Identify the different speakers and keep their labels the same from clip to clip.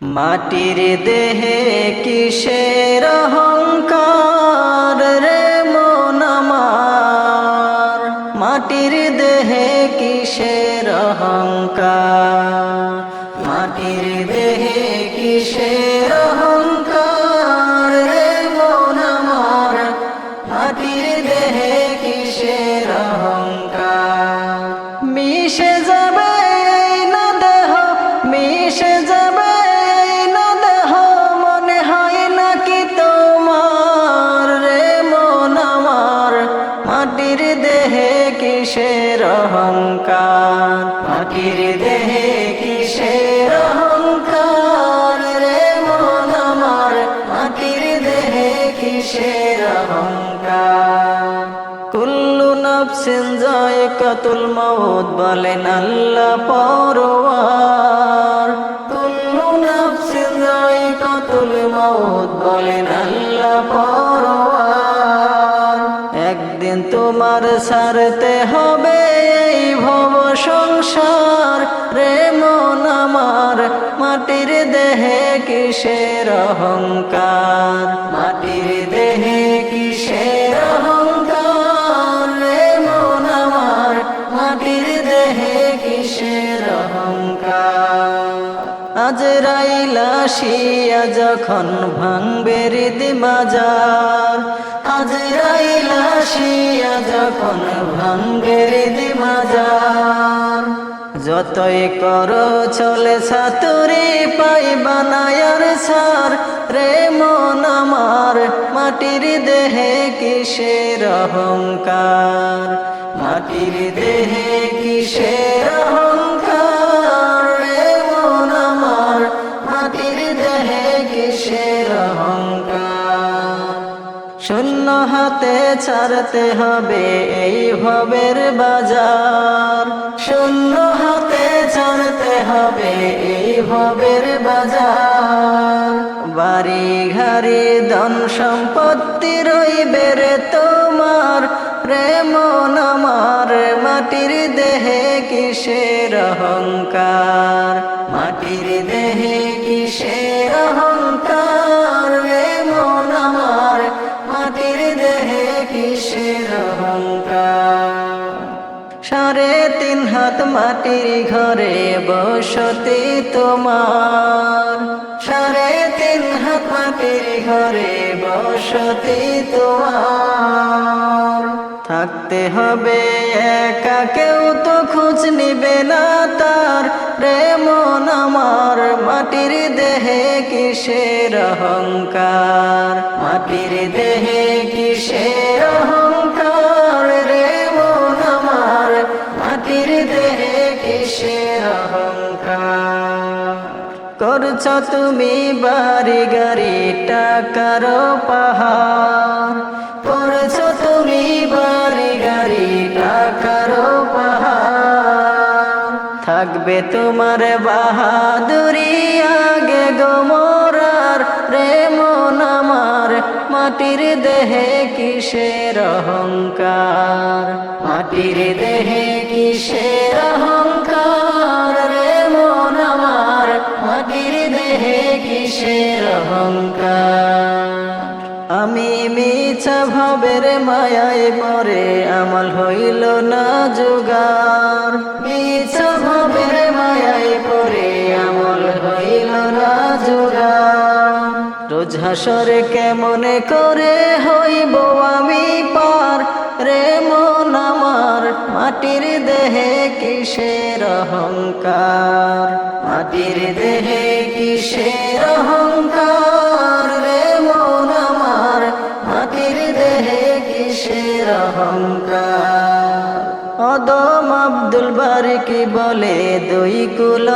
Speaker 1: মাটির দেহে কিসের অহংকার রে মনমার মাটির দেহে কিসের অহংকার? মাটির দেহে কিসের অহংকার? মাটির দেহে কিসের অহংকার রে মন আমার? মাটির দেহে কিসের অহংকার? কুল্লু নফসিন জায়কাতুল মাউত বলেন, আল্লাহ পরওয়ার। কুল্লু নফসিন জায়কাতুল মাউত বলেন, আল্লাহ পরওয়ার। একদিন তোমার সারতে হবে এই ভব সংসার রে মন আমার মাটির দেহে কিসের অহংকার? মাটির শিয়া যখন ভাঙবে হৃদ মাজার আজ রাইলা শিয়া যখন ভাঙবে হৃদ মাজার যতই করো চলে সাতুরি পাই বানায়ার সার, রে মন আমার মাটির দেহে কিসের অহংকার? মাটির দেহে কিসের অহংকার শূন্য হাতে ছাড়তে হবে, এই ভবের বাজার। শূন্য হাতে ছাড়তে হবে, এই ভবের বাজার। বাড়ি ঘাড়ি ধন সম্পত্তি রইবে রে তোমার, প্রেম আমার মাটির দেহে কিসের অহংকার? মাটির দেহে কিসের সাড়ে তিন হাত মাটির ঘরে বসতি তোমার। সাড়ে তিন হাত মাটির ঘরে বসতি তোমার। থাকতে হবে, একা কেউ তো খোঁজ নিবে না তার। রে মন আমার মাটির দেহে কিসের অহংকার? মাটির দেহে কিসের অহংকার? রে মন আমার মাটির দেহে কিসের অহংকার? করছ তুমি বাড়ি গাড়ি টাকার পাহাড়। তোমার বাহাদুরি আগে গমরার রে মন আমার মাটির দেহে কিসের অহংকার? মাটির দেহে কিসের অহংকার? রে মন আমার মাটির দেহে কিসের অহংকার? আমি মিছা ভবের মায়ায় পরে আমল হইল না জোগার মিছা রোজ হাসরে কেমনে করে হইব আমি পার? রে মন আমার, মাটির দেহে কিসের অহংকার? মাটির দেহে কিসের অহংকার? রে মন আমার, মাটির দেহে কিসের অহংকার? অদম আব্দুল বারিকি বলে দুই কুল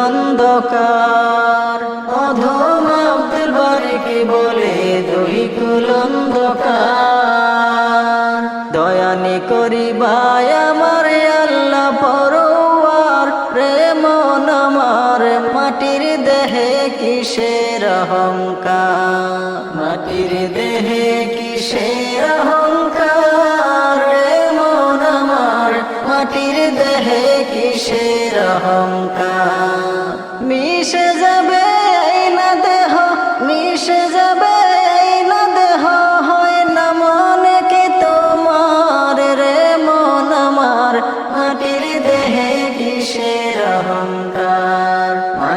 Speaker 1: মাটির দেহে কিসের অহংকার? মাটির দেহে কিসের অহংকার? রে মন আমার, মাটির দেহে কিসের অহংকার? মিশে যাবে না দেহ হয় না মনে তোমার? রে মন আমার, মাটির দেহে কিসের অহংকার?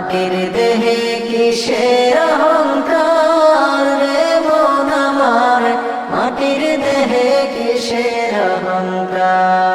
Speaker 1: মাটির দেহে কিসের অহংকার রে বোন আমার? মাটির দেহে কিসের অহংকার?